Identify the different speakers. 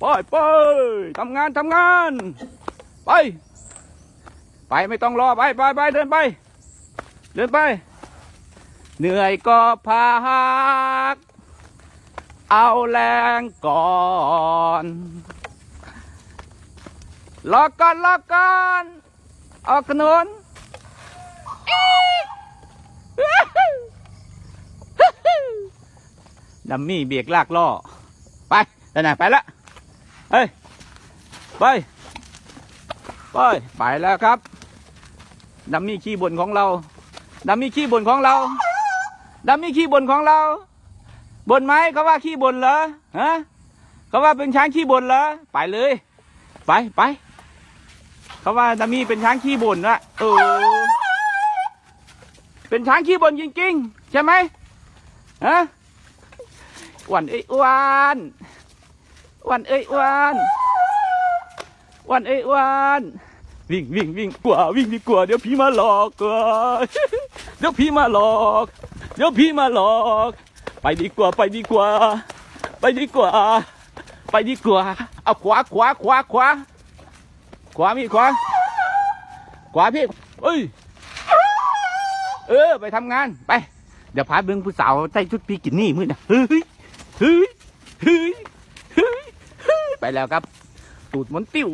Speaker 1: ไปไปทำงานทำงาน ไป ไปไม่ต้องรอไปไปไปเดินไป เดินไป เหนื่อยก็พัก เอาแรงก่อนรอก่อนรอก่อนออกถนนดัมมี่เบียกลากล่อ ไปไปไหนไปละ เฮ้ย ไป ไป ไปแล้วครับดัมมี่ขี้บ่นของเราดัมมี่ขี้บ่นของเราดัมมี่ขี้บ่นของเราบ่นไหมเขาว่าขี้บ่นเหรอฮะเขาว่าเป็นช้างขี้บ่นเหรอไปเลย ไปไปเขาว่าดัมมี่เป็นช้างขี้บ่นนะเออเป็นช้างขี้บ่นจริงๆใช่ไหมฮะอ้วันเอ้อ้วน วันเอ้ยวันวันเอ้ยวันวิ่งวิ่งวิ่งกว่าวิ่งดีกว่าเดี๋ยวผีมาหลอกกว่าเดี๋ยวผีมาหลอก เดี๋ยวผีมาหลอก ไปดีกว่าไปดีกว่า ไปดีกว่า ไปดีกว่าเอาขวาขวาขวาขวาขวามีขวาขวาพี่เอ้ยเออไปทำงานไป เดี๋ยวพาเบิ้งผู้สาวใส่ชุดพีกินนี่มือนะเฮ้ยเฮ้ยเฮ้ยเฮ้ยเฮ้ย ไปแล้วครับ ตูดมันติ้ว